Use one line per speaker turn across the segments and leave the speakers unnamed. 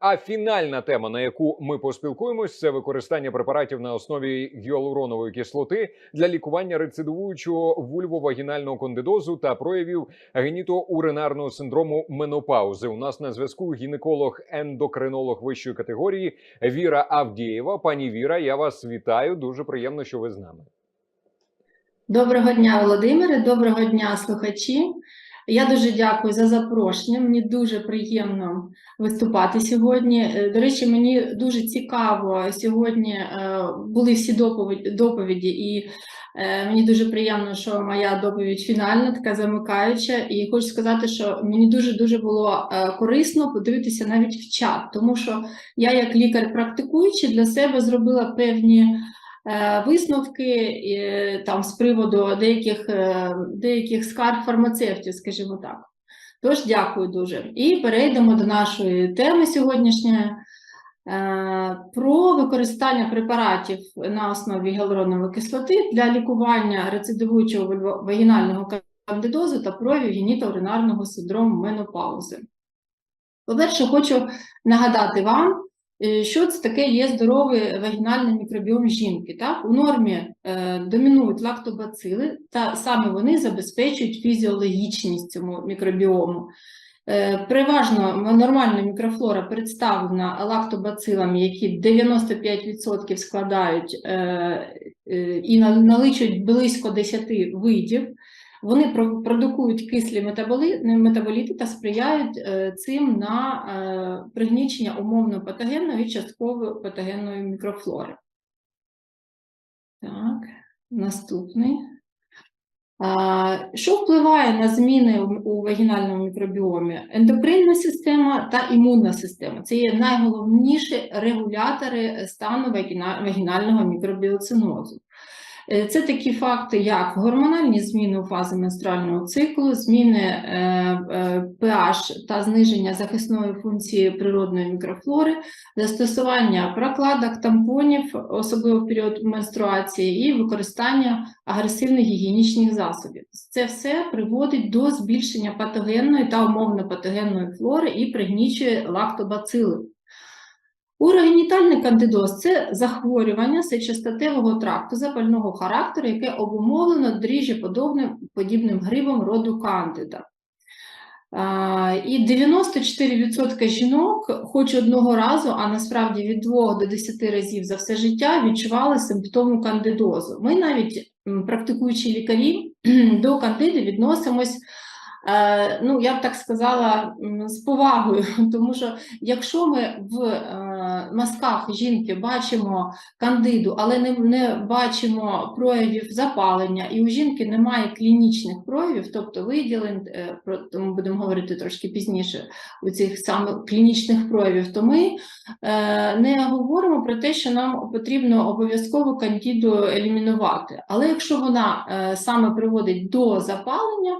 А фінальна тема, на яку ми поспілкуємось, це використання препаратів на основі гіалуронової кислоти для лікування рецидивуючого вульвовагінального кандидозу та проявів генітоуринарного синдрому менопаузи. У нас на зв'язку гінеколог-ендокринолог вищої категорії Віра Авдієва. Пані Віра, я вас вітаю. Дуже приємно, що ви з нами.
Доброго дня, Володимире, доброго дня, слухачі. Я дуже дякую за запрошення. Мені дуже приємно виступати сьогодні. Е, До речі, мені дуже цікаво сьогодні е, були всі доповіді, доповіді, і е, мені дуже приємно, що моя доповідь фінальна, така замикаюча. І хочу сказати, що мені дуже дуже було корисно подивитися навіть в чат, тому що я, як лікар практикуючий, для себе зробила певні. Е, Висновки е, там з приводу деяких, е, деяких скарг фармацевтів, скажімо так. Тож дякую дуже. І перейдемо до нашої теми сьогоднішньої про використання препаратів на основі гіалуронової кислоти для лікування рецидивуючого вагінального кандидозу та проявів генітоуринарного синдрому менопаузи. По-перше, хочу нагадати вам, Що це таке є здоровий вагінальний мікробіом жінки? Так? У нормі е, домінують лактобацили, та саме вони забезпечують фізіологічність цьому мікробіому. Е, переважно нормальна мікрофлора представлена лактобацилами, які 95% складають е, е, і наличують близько 10 видів. Вони продукують кислі метаболіти та сприяють е, цим на е, пригнічення умовно патогенної і частково патогенної мікрофлори. Так, наступний. Що впливає на зміни у вагінальному мікробіомі? Ендокринна система та імунна система. Це є найголовніші регулятори стану вагінального мікробіоцинозу. Е, Це такі факти, як гормональні зміни у фазі менструального циклу, зміни е, е, pH та зниження захисної функції природної мікрофлори, застосування прокладок, тампонів, особливо в період менструації, і використання агресивних гігієнічних засобів. Це все приводить до збільшення патогенної та умовно патогенної флори і пригнічує лактобацили. Урогенітальний кандидоз це захворювання сечостатевого тракту запального характеру, яке обумовлено дріжджеподобним подібним грибом роду кандида. І 94% жінок хоч одного разу, а насправді від 2 до 10 разів за все життя відчували симптоми кандидозу. Ми навіть, м, практикуючі лікарі, до кандиди відносимось, ну, я б так сказала, з повагою, тому що якщо ми в е, мазках жінки бачимо кандиду, але не, не бачимо проявів запалення, і у жінки немає клінічних проявів, тобто виділень, е, про тому будемо говорити трошки пізніше у цих саме клінічних проявів, то ми е, не говоримо про те, що нам потрібно обов'язково кандиду елімінувати. Але якщо вона е, саме приводить до запалення,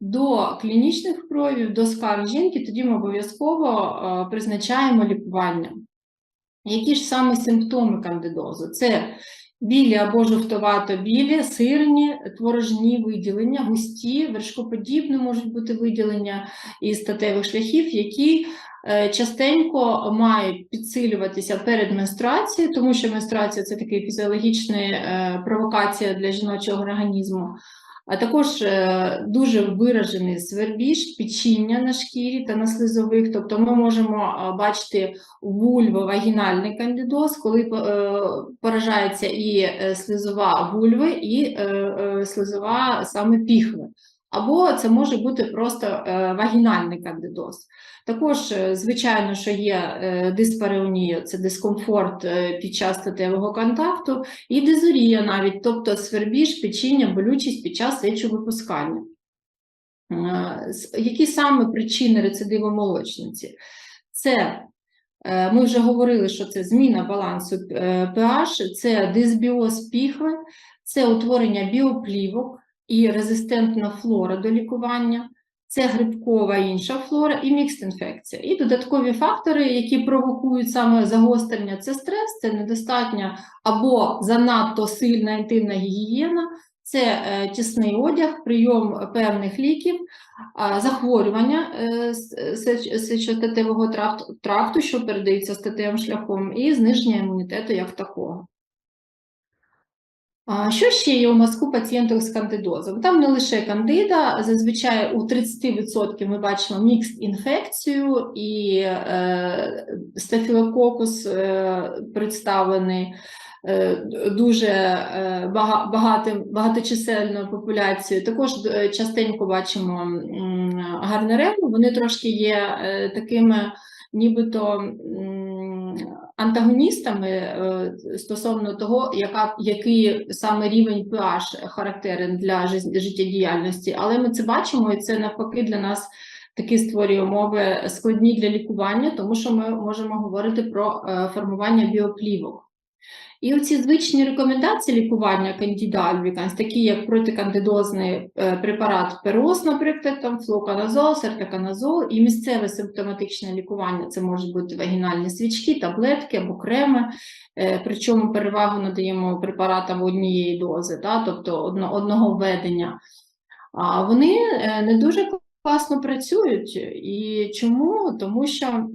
до клінічних проявів, до скарг жінки, тоді ми обов'язково е, призначаємо лікування. Які ж саме симптоми кандидозу? Це білі або жовтовато-білі, сирні, творожні виділення, густі, вершкоподібні можуть бути виділення із статевих шляхів, які е, частенько мають підсилюватися перед менструацією, тому що менструація це така фізіологічна е, провокація для жіночого організму. А також е, дуже виражений свербіж, печіння на шкірі та на слизових. Тобто ми можемо бачити вульво-вагінальний кандидоз, коли е, поражається і е, слизова вульви, і е, е, слизова саме піхви. Або це може бути просто е, вагінальний кандидоз. Також, е, звичайно, що є е, диспареонія, це дискомфорт під час статевого контакту, і дизурія навіть, тобто свербіж, печіння, болючість під час сечовипускання. Які саме причини рецидиву молочниці? Це ми вже говорили, що це зміна балансу pH, це дисбіоз піхви, це утворення біоплівок і резистентна флора до лікування, це грибкова інша флора і мікст інфекція. І додаткові фактори, які провокують саме загострення, це стрес, це недостатня або занадто сильна інтимна гігієна, це е, тісний одяг, прийом певних ліків, захворювання е, с- тракту, що передаються статевим шляхом, і зниження імунітету як такого. Що ще є у мозку пацієнтів з кандидозом? Там не лише кандида, зазвичай у 30% ми бачимо мікс інфекцію і е, стафілококус е, представлений е, дуже е, багатим, багаточисельною популяцією. Також е, частенько бачимо гарнерему, вони трошки є е, такими нібито м, антагоністами е, стосовно того, яка, який саме рівень pH характерен для життєдіяльності. Але ми це бачимо, і це навпаки для нас такі створює умови складні для лікування, тому що ми можемо говорити про е, формування біоплівок. І оці звичні рекомендації лікування кандіда альбіканс, такі як протикандидозний е, препарат перос, наприклад, там флоканазол, сертаканазол, і місцеве симптоматичне лікування це можуть бути вагінальні свічки, таблетки або креми. Е, Причому перевагу надаємо препаратам однієї дози, да, тобто одного введення. А вони е, не дуже класно працюють. І чому? Тому що,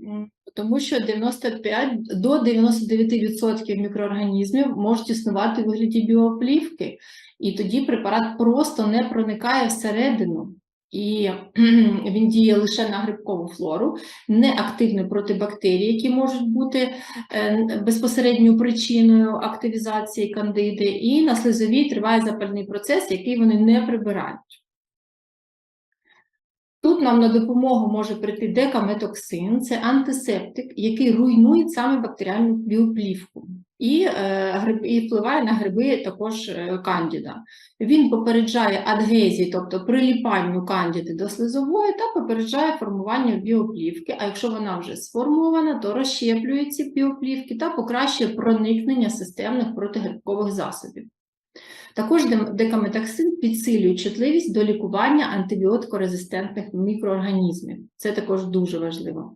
тому що 95 до 99% мікроорганізмів можуть існувати у вигляді біоплівки, і тоді препарат просто не проникає всередину. І він діє лише на грибкову флору, не активний проти бактерій, які можуть бути е, безпосередньою причиною активізації кандиди, і на слизовій триває запальний процес, який вони не прибирають. Тут нам на допомогу може прийти декаметоксин, це антисептик, який руйнує саме бактеріальну біоплівку і, е, і впливає на гриби також е, кандіда. Він попереджає адгезії, тобто приліпанню кандіди до слизової, та попереджає формування біоплівки. А якщо вона вже сформована, то розщеплює ці біоплівки та покращує проникнення системних протигрибкових засобів. Також декаметоксин підсилює чутливість до лікування антибіотикорезистентних мікроорганізмів. Це також дуже важливо.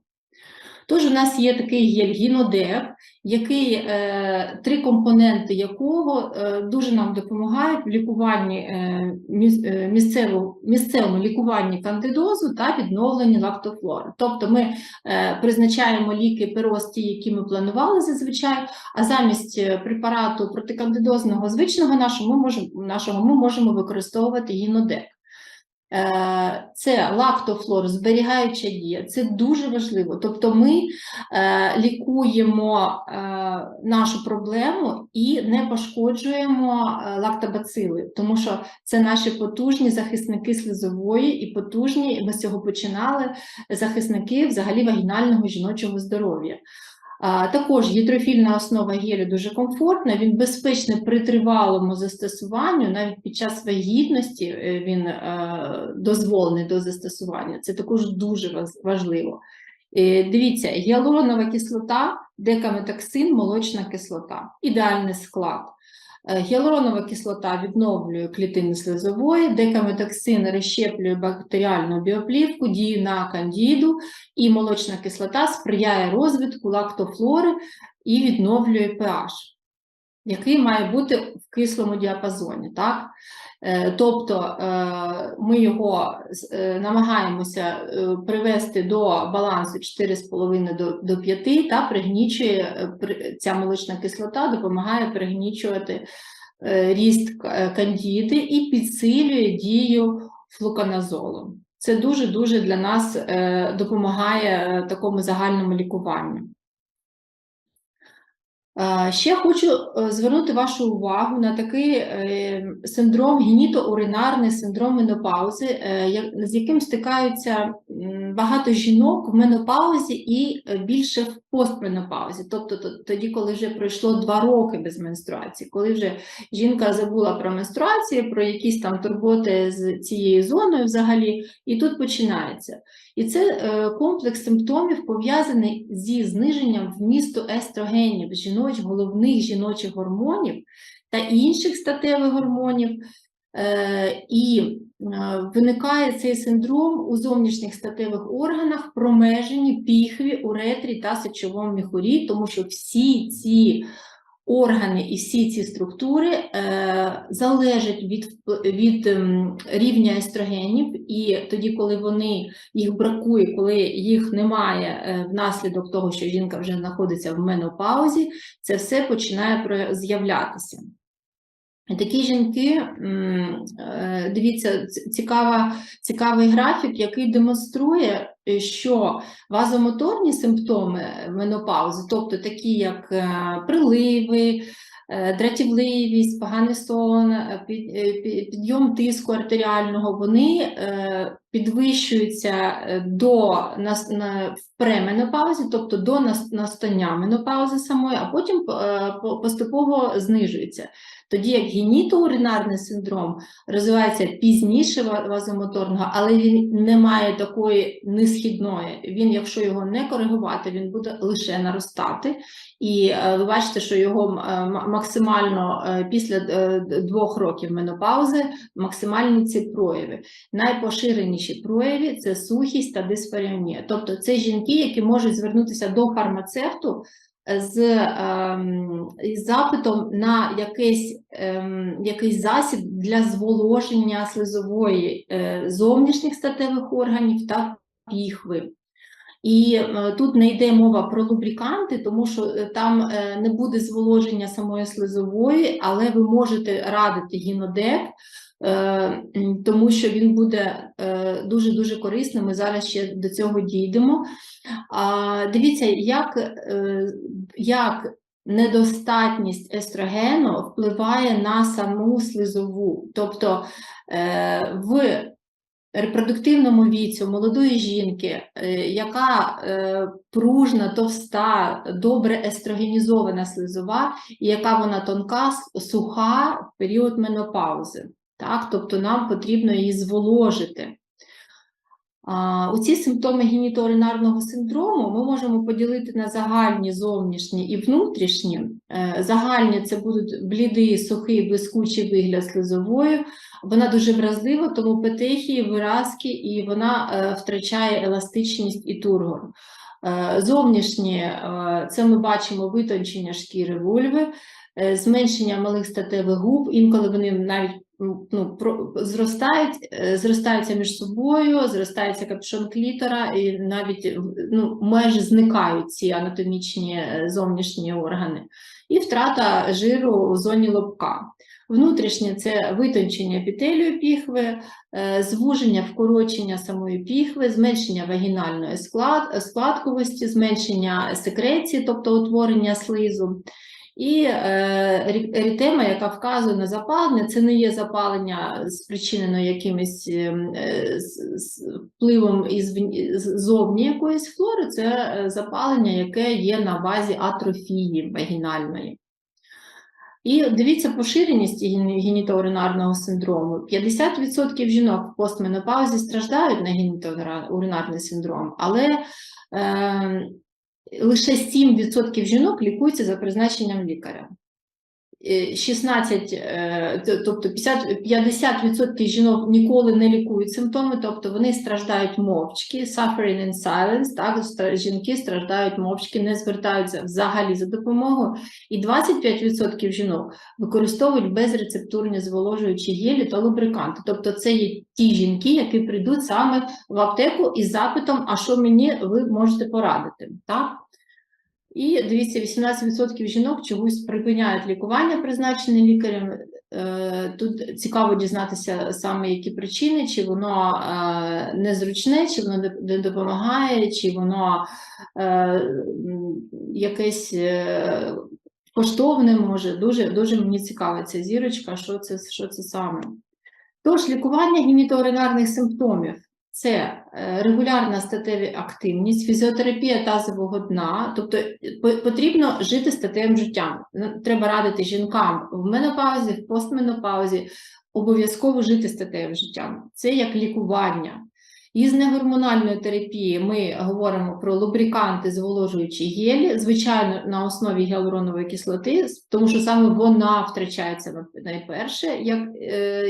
Тож у нас є такий гель гінодек, який, е, три компоненти якого е, дуже нам допомагають в лікуванні е, міс- е, місцевому лікуванні кандидозу та відновленні лактофлори. Тобто ми призначаємо ліки перості, які ми планували зазвичай, а замість препарату протикандидозного звичного нашого ми можемо, нашого ми можемо використовувати гінодек. Це лактофлор, зберігаюча дія, це дуже важливо. Тобто ми е, лікуємо е, нашу проблему і не пошкоджуємо е, лактобацили, тому що це наші потужні захисники слизової і потужні, ми з цього починали, захисники взагалі вагінального жіночого здоров'я. Також гідрофільна основа гелю дуже комфортна, він безпечний при тривалому застосуванню, навіть під час вагітності е, він е, дозволений до застосування. Це також дуже важливо. Е, Дивіться, гіалуронова кислота, декаметоксин, молочна кислота. Ідеальний склад. Е, Гіалуронова кислота відновлює клітини слизової, декаметоксин розщеплює бактеріальну біоплівку, діє на кандіду, і молочна кислота сприяє розвитку лактофлори і відновлює pH, який має бути в кислому діапазоні. Так? Е, Тобто е, ми його е, намагаємося привести до балансу 4,5 до, до 5 та пригнічує ця молочна кислота, допомагає пригнічувати ріст кандіди і підсилює дію флуконазолу. Це дуже-дуже для нас допомагає такому загальному лікуванню. Е, Ще хочу е, звернути вашу увагу на такий е, синдром генітоуринарний синдром менопаузи, з яким стикаються багато жінок в менопаузі і більше в постменопаузі, тобто тоді, коли вже пройшло два роки без менструації, коли вже жінка забула про менструацію, про якісь там турботи з цією зоною взагалі, і тут починається. І це комплекс симптомів пов'язаний зі зниженням вмісту естрогенів, жіноч, головних жіночих гормонів та інших статевих гормонів. Е, і е, виникає цей синдром у зовнішніх статевих органах, промежені піхві, уретрі та сечовому міхурі, тому що всі ці органи і всі ці структури е, залежать від, від ем, рівня естрогенів, і тоді, коли вони їх бракує, коли їх немає е, внаслідок того, що жінка вже знаходиться в менопаузі, це все починає з'являтися. Такі жінки, е, дивіться, цікава, цікавий графік, який демонструє, що вазомоторні симптоми менопаузи, тобто такі як е, приливи, е, дратівливість, поганий сон, е, під- е, пі- підйом тиску артеріального, вони е, підвищуються е, до нас- на, в пременопаузі, тобто до настання менопаузи самої, а потім е, поступово знижуються. Тоді як генітоуринарний синдром розвивається пізніше вазомоторного, але він не має такої несхідної. Він, якщо його не коригувати, він буде лише наростати. І е, ви бачите, що його е, максимально після двох років менопаузи максимальні ці прояви. Найпоширеніші прояви це сухість та дисфаріонія. Тобто це жінки, які можуть звернутися до фармацевту з ем, із запитом на якийсь, ем, якийсь засіб для зволоження слизової е, зовнішніх статевих органів та піхви. І е, тут не йде мова про лубриканти, тому що е, там не буде зволоження самої слизової, але ви можете радити гінодек, тому що він буде е, дуже-дуже корисним. Ми зараз ще до цього дійдемо. А, дивіться, як, е, як недостатність естрогену впливає на саму слизову. Тобто е, в репродуктивному віці молодої жінки, е, яка е, пружна, товста, добре естрогенізована слизова, і яка вона тонка, суха в період менопаузи. Так? Тобто нам потрібно її зволожити. Оці симптоми генітоуринарного синдрому ми можемо поділити на загальні, зовнішні і внутрішні. Е, Загальні це будуть блідий, сухий, блискучий вигляд слизової. Вона дуже вразлива, тому петехії, виразки, і вона е, втрачає еластичність і тургор. Е, Зовнішні це ми бачимо витончення шкіри вульви, зменшення малих статевих губ, інколи вони навіть ну, про, зростають, е, зростаються між собою, зростається капюшон клітора, і навіть ну, майже зникають ці анатомічні е, зовнішні органи. І втрата жиру у зоні лобка. Внутрішнє це витончення епітелію піхви, е, звуження, вкорочення самої піхви, зменшення вагінальної склад, складковості, зменшення секреції, тобто утворення слизу. І е, рі- яка вказує на запалення, це не є запалення спричинено якимось е, з впливом із зовні якоїсь флори, це е, запалення, яке є на базі атрофії вагінальної. І дивіться поширеність генітоуринарного синдрому. 50% жінок в постменопаузі страждають на генітоуринарний синдром, але е, лише 7% жінок лікуються за призначенням лікаря. Е, 16, е, тобто 50, 50% жінок ніколи не лікують симптоми, тобто вони страждають мовчки, suffering in silence, так, жінки страждають мовчки, не звертаються взагалі за допомогою, і 25% жінок використовують безрецептурні зволожуючі гелі та лубриканти. Тобто це є ті жінки, які прийдуть саме в аптеку із запитом, а що мені ви можете порадити. Так? І дивіться, 18% жінок чогось припиняють лікування, призначене лікарем. Е, Тут цікаво дізнатися саме які причини, чи воно е, незручне, чи воно не- допомагає, чи воно е, якесь коштовне може. Дуже, дуже мені цікава ця зірочка, що це, що це саме. Тож, лікування генітоуринарних симптомів це е, регулярна статева активність, фізіотерапія тазового дна, тобто е, потрібно жити статевим життям. Ну, Треба радити жінкам в менопаузі, в постменопаузі обов'язково жити статевим життям. Це як лікування. Із негормональної терапії ми говоримо про лубриканти, зволожуючі гелі, звичайно, на основі гіалуронової кислоти, тому що саме вона втрачається найперше, як, е,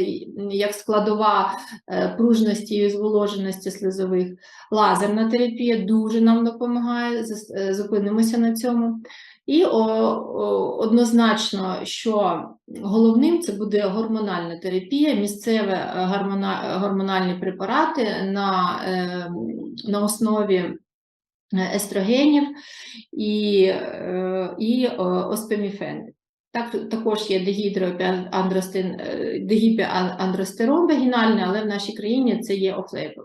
як складова е, пружності і зволоженості слизових. Лазерна терапія дуже нам допомагає, е, зупинимося на цьому. І о, о, однозначно, що головним це буде гормональна терапія, місцеве е, гормона, гормональні препарати на, е, на основі е, естрогенів і, е, і е, оспеміфени. Так, також є дегідроандростин, е, дегіпіандростерон вагінальний, але в нашій країні це є офлейбл.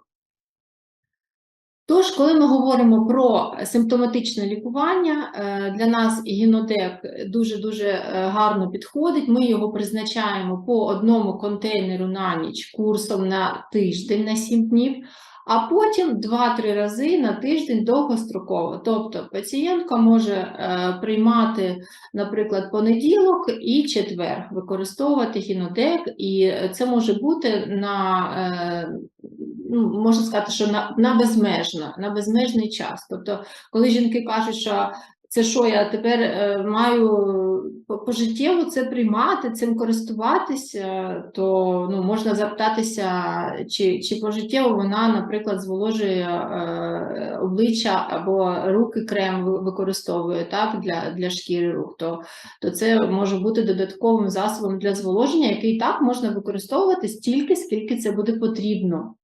Тож, коли ми говоримо про симптоматичне лікування, е, для нас гінодек дуже-дуже е, гарно підходить. Ми його призначаємо по одному контейнеру на ніч курсом на тиждень на 7 днів, а потім 2-3 рази на тиждень довгостроково. Тобто пацієнтка може е, приймати, наприклад, понеділок і четвер, використовувати гінодек, і це може бути на ну, можна сказати, що на, на безмежно, на безмежний час. Тобто, коли жінки кажуть, що це що я тепер е, маю пожиттєво це приймати, цим користуватися, то ну, можна запитатися, чи, чи пожиттєво вона, наприклад, зволожує е, обличчя або руки крем використовує так, для, для шкіри рук, то, то це може бути додатковим засобом для зволоження, який так можна використовувати стільки, скільки це буде потрібно.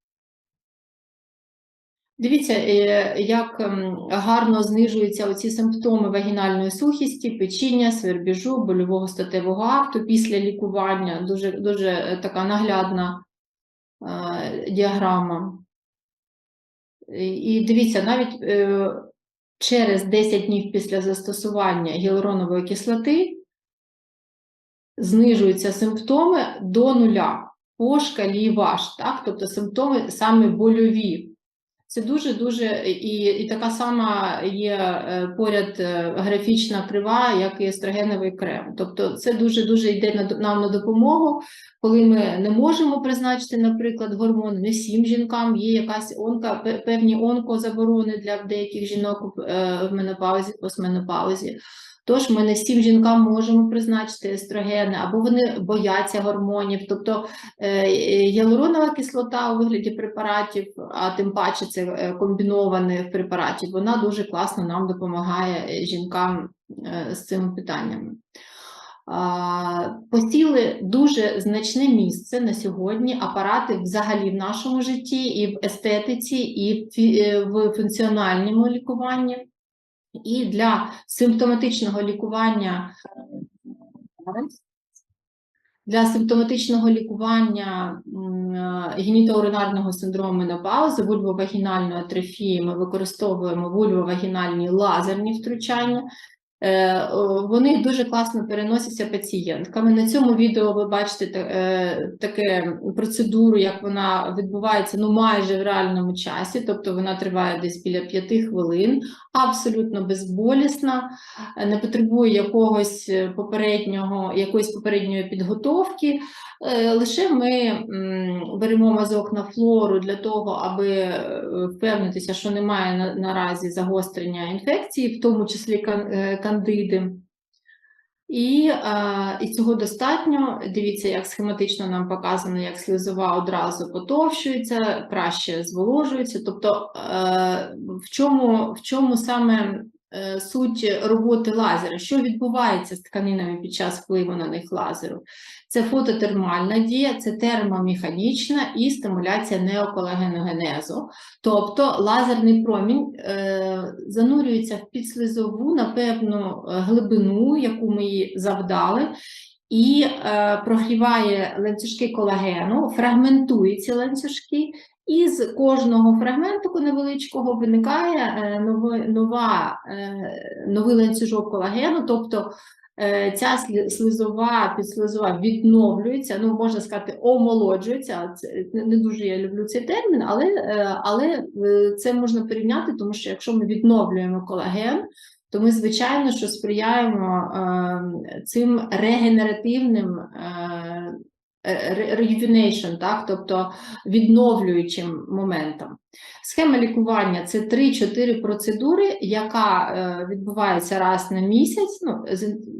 Дивіться, е, як ем, гарно знижуються оці симптоми вагінальної сухісті, печіння, свербіжу, больового статевого акту після лікування. Дуже, дуже е, така наглядна е, діаграма. І дивіться, навіть е, через 10 днів після застосування гіалуронової кислоти знижуються симптоми до нуля по шкалі ВАШ, так? тобто симптоми саме больові. Це дуже дуже і, і така сама є е, поряд е, графічна крива, як і естрогеновий крем. Тобто, це дуже дуже йде на нам на допомогу, коли ми не можемо призначити, наприклад, гормон. Не всім жінкам є якась онка, певні онкозаборони для деяких жінок е, в менопаузі, постменопаузі. Тож ми не всім жінкам можемо призначити естрогени, або вони бояться гормонів. Тобто Е, Гіалуронова кислота у вигляді препаратів, а тим паче це е, комбінованих препаратів, вона дуже класно нам допомагає жінкам е, з цими питаннями. Посіли дуже значне місце на сьогодні апарати взагалі в нашому житті, і в естетиці, і в в функціональному лікуванні. І для симптоматичного лікування для симптоматичного лікування генітоуринального е, генітоуринарного синдрому менопаузи, вульвовагінальної атрофії ми використовуємо вульвовагінальні лазерні втручання. Е, Вони дуже класно переносяться пацієнтками. На цьому відео ви бачите е, таке процедуру, як вона відбувається ну майже в реальному часі, тобто вона триває десь біля 5 хвилин, абсолютно безболісна, е, не потребує якогось попереднього, якоїсь попередньої підготовки. Е, Лише ми беремо мазок на флору для того, аби е, впевнитися, що немає наразі загострення інфекції, в тому числі е, кандиди. І, і цього достатньо. Дивіться, як схематично нам показано, як слизова одразу потовщується, краще зволожується. Тобто, в чому, в чому саме суть роботи лазера? Що відбувається з тканинами під час впливу на них лазеру? Це фототермальна дія, це термомеханічна і стимуляція неоколагеногенезу. Тобто лазерний промінь е, занурюється в підслизову на певну е, глибину, яку ми їй завдали, і е, прогріває ланцюжки колагену, фрагментує ці ланцюжки, і з кожного фрагментику невеличкого виникає е, нова, е, новий ланцюжок колагену, тобто е, ця слизова, підслизова відновлюється, ну можна сказати, омолоджується. Це не дуже я люблю цей термін, але, але це можна порівняти, тому що якщо ми відновлюємо колаген, то ми, звичайно, що сприяємо е, цим регенеративним ре- rejuvenation, так, тобто відновлюючим моментом. Схема лікування це 3-4 процедури, яка е, відбувається раз на місяць, ну,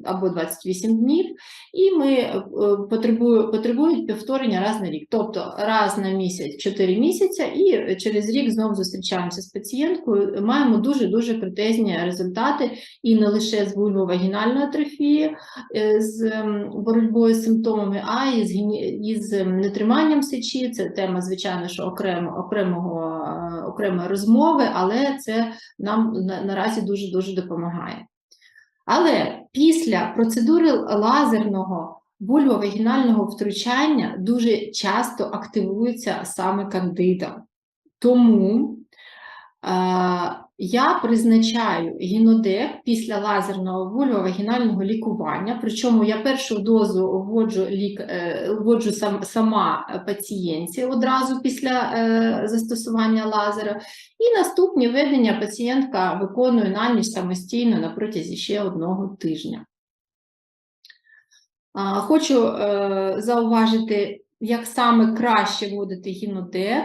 або 28 днів, і ми е, потребує, потребують повторення раз на рік. Тобто раз на місяць 4 місяці, і через рік знову зустрічаємося з пацієнткою. Маємо дуже-дуже крутезні результати і не лише з вульвовагінальної атрофії, е, з боротьбою з симптомами, а і з, гіні- і з ем, нетриманням сечі. Це тема, звичайно, що окремо, окремого, е, окремої розмови, але це нам наразі дуже-дуже допомагає. Але після процедури лазерного вульвовагінального втручання дуже часто активується саме кандида. Тому е, я призначаю гінодек після лазерного вульвовагінального лікування, причому я першу дозу вводжу, лік, е, вводжу сам, сама пацієнтці одразу після е, застосування лазера, і наступні введення пацієнтка виконує на ніч самостійно на протязі ще одного тижня. Хочу е, зауважити, як саме краще вводити гінодек.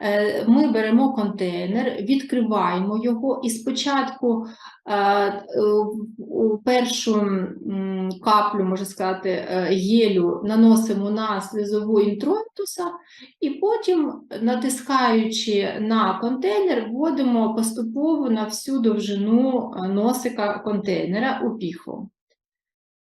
Е, Ми беремо контейнер, відкриваємо його і спочатку е, е, першу каплю, можна сказати, гелю наносимо на слизову інтронтуса, і потім, натискаючи на контейнер, вводимо поступово на всю довжину носика контейнера у піхву.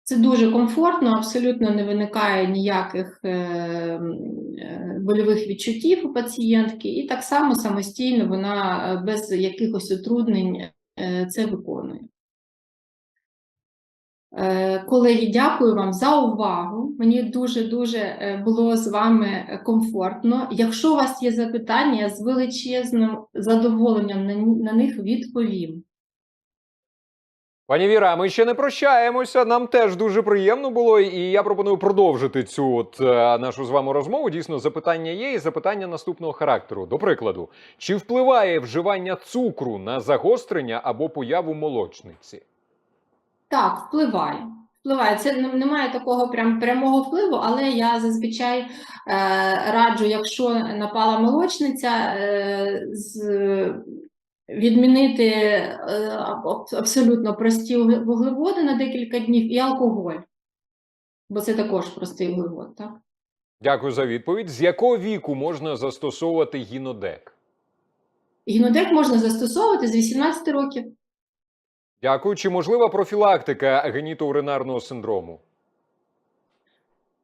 Це дуже комфортно, абсолютно не виникає ніяких е, е, больових відчуттів у пацієнтки, і так само самостійно вона е, без якихось утруднень це виконує. Колеги, дякую вам за увагу. Мені дуже-дуже було з вами комфортно. Якщо у вас є запитання, я з величезним задоволенням на них відповім.
Пані Віра, ми ще не прощаємося. Нам теж дуже приємно було, і я пропоную продовжити цю от е, нашу з вами розмову. Дійсно, запитання є, і запитання наступного характеру. До прикладу, чи впливає вживання цукру на загострення або появу молочниці?
Так, впливає. Впливає. Це не- немає такого прям прямого впливу, але я зазвичай е, раджу, якщо напала молочниця, е, з, відмінити е, абсолютно прості вуглеводи на декілька днів і алкоголь, бо це також простий вуглевод, так?
Дякую за відповідь. З якого віку можна застосовувати гінодек?
Гінодек можна застосовувати з 18 років.
Дякую. Чи можлива профілактика генітоуринарного синдрому?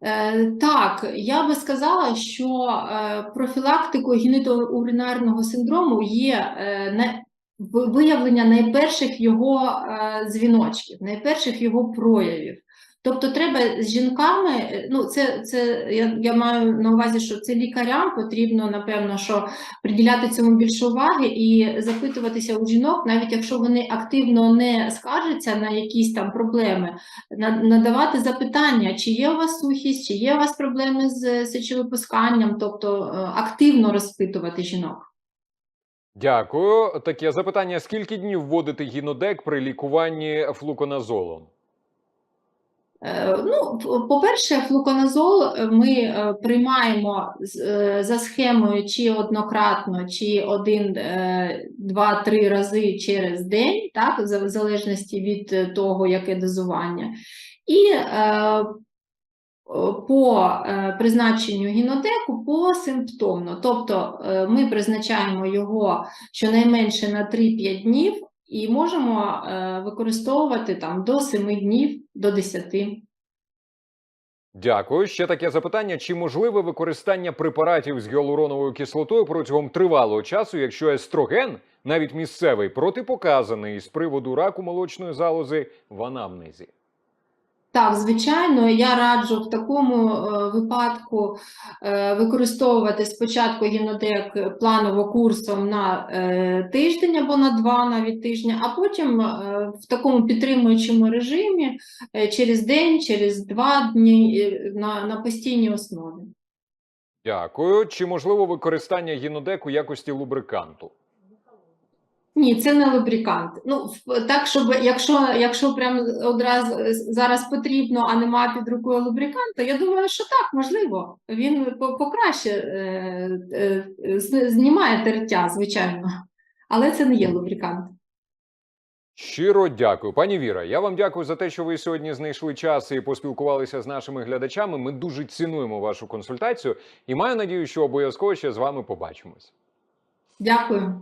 Е, Так, я би сказала, що профілактику профілактикою генітоуринарного синдрому є е, виявлення найперших його е, дзвіночків, найперших його проявів. Тобто треба з жінками, ну це, це я, я маю на увазі, що це лікарям потрібно, напевно, що приділяти цьому більше уваги і запитуватися у жінок, навіть якщо вони активно не скаржаться на якісь там проблеми, надавати запитання, чи є у вас сухість, чи є у вас проблеми з сечовипусканням, тобто е, активно розпитувати жінок.
Дякую. Таке запитання: скільки днів вводити гінодек при лікуванні флуконазолом?
Е, Ну, по-перше, флуконазол е, ми е, приймаємо за схемою чи однократно, чи один, е, два, три рази через день, так, в залежності від того, яке дозування. І по призначенню гінотеку посимптомно. Тобто ми призначаємо його щонайменше на 3-5 днів і можемо е, використовувати там до 7 днів, до 10.
Дякую. Ще таке запитання: чи можливе використання препаратів з гіалуроновою кислотою протягом тривалого часу, якщо естроген, навіть місцевий, протипоказаний з приводу раку молочної залози в анамнезі?
Так, звичайно, я раджу в такому е, випадку е, використовувати спочатку гінодек планово курсом на е, тиждень або на два навіть тижня, а потім в такому підтримуючому режимі через день, через два дні на, на постійній основі.
Дякую. Чи можливо використання гінодек у якості лубриканту?
Ні, це не лубрикант. Ну, так, щоб якщо, якщо прям одразу е, зараз потрібно, а нема під рукою лубриканта, я думаю, що так, можливо. Він покраще е, е, знімає тертя, звичайно. Але це не є лубрикант.
Щиро дякую, пані Віра. Я вам дякую за те, що ви сьогодні знайшли час і поспілкувалися з нашими глядачами. Ми дуже цінуємо вашу консультацію і маю надію, що обов'язково ще з вами побачимось.
Дякую.